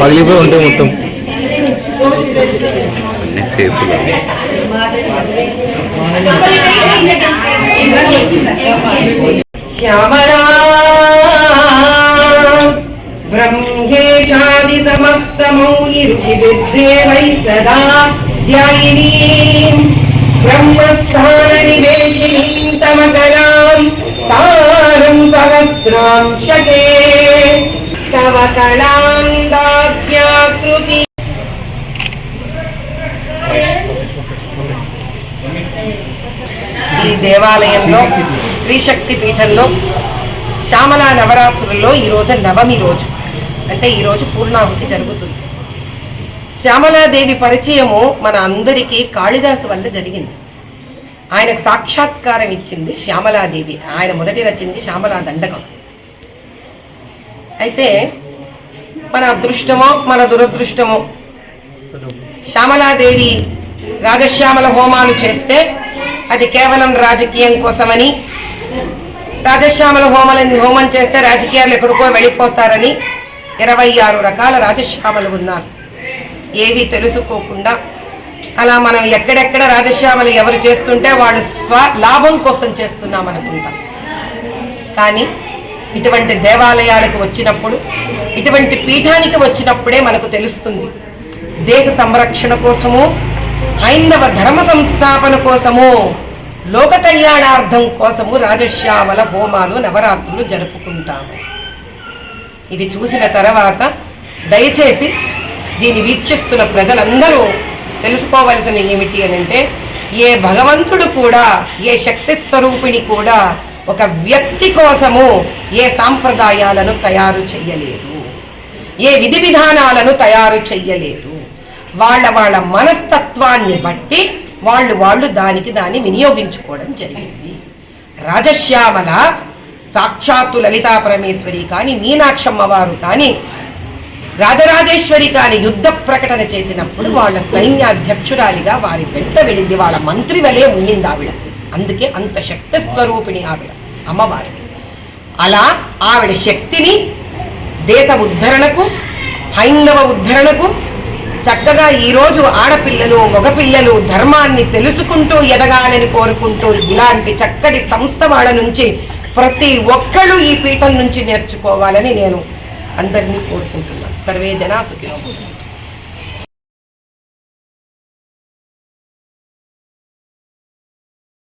పగిలిపోయి ఉంటాయి మొత్తం. శ్యామలా బ్రహ్మేశాది సమస్త మౌని ఋషివిద్దేవై సదా ధ్యాయినీ బ్రహ్మస్థాన నివేశినీ తమకరాం తారం సహస్రాం శకే కళాం ఈ దేవాలయంలో శ్రీశక్తి పీఠంలో శ్యామల నవరాత్రుల్లో ఈరోజు నవమి రోజు. అంటే ఈరోజు పూర్ణాహుతి జరుగుతుంది. శ్యామలాదేవి పరిచయము మన అందరికీ కాళిదాసు వల్ల జరిగింది. ఆయనకు సాక్షాత్కారం ఇచ్చింది శ్యామలాదేవి. ఆయన మొదటి రచింది శ్యామలా దండకం. అయితే మన అదృష్టమో మన దురదృష్టమో. శ్యామలాదేవి రాజశ్యామల హోమాలు చేస్తే అది కేవలం రాజకీయం కోసమని రాజశ్యామల హోమలని హోమం చేస్తే రాజకీయాలు ఎక్కడికో వెళ్ళిపోతారని ఇరవై ఆరు రకాల రాజశ్యామలు ఉన్నారు. ఏవి తెలుసుకోకుండా అలా మనం ఎక్కడెక్కడ రాజశ్యామలు ఎవరు చేస్తుంటే వాళ్ళు స్వ లాభం కోసం చేస్తున్నాం అనుకుంటాం కానీ ఇటువంటి దేవాలయాలకు వచ్చినప్పుడు ఇటువంటి పీఠానికి వచ్చినప్పుడే మనకు తెలుస్తుంది. దేశ సంరక్షణ కోసము హైందవ ధర్మ సంస్థాపన కోసము లోక కళ్యాణార్థం కోసము రాజశ్యామల హోమాలు నవరాత్రులు జరుపుకుంటాము. ఇది చూసిన తర్వాత దయచేసి దీన్ని వీక్షిస్తున్న ప్రజలందరూ తెలుసుకోవలసిన ఏమిటి అని అంటే ఏ భగవంతుడు కూడా ఏ శక్తి స్వరూపిణి కూడా ఒక వ్యక్తి కోసము ఏ సాంప్రదాయాలను తయారు చెయ్యలేదు. ఏ విధి విధానాలను తయారు చెయ్యలేదు. వాళ్ళ వాళ్ళ మనస్తత్వాన్ని బట్టి వాళ్ళు వాళ్ళు దానికి దాన్ని వినియోగించుకోవడం జరిగింది. రాజశ్యామల సాక్షాత్తు లలితా పరమేశ్వరి కానీ మీనాక్షమ్మ వారు కానీ రాజరాజేశ్వరి కాని యుద్ధ ప్రకటన చేసినప్పుడు వాళ్ళ సైన్యాధ్యక్షురాలిగా వారి వెంట వెళ్ళింది వాళ్ళ మంత్రి వలె ఉండింది ఆవిడ. అందుకే అంత శక్తి స్వరూపిణి ఆవిడ అమ్మవారు అలా ఆవిడ శక్తిని దేశ ఉద్ధరణకు హైందవ ఉద్ధరణకు చక్కగా ఈరోజు ఆడపిల్లలు మగపిల్లలు ధర్మాన్ని తెలుసుకుంటూ ఎదగాలని కోరుకుంటూ ఇలాంటి చక్కటి సంస్థ వాళ్ళ నుంచి ప్రతి ఒక్కళ్ళు ఈ పీఠం నుంచి నేర్చుకోవాలని నేను అందరినీ కోరుకుంటున్నాను. సర్వే జనా సుఖినో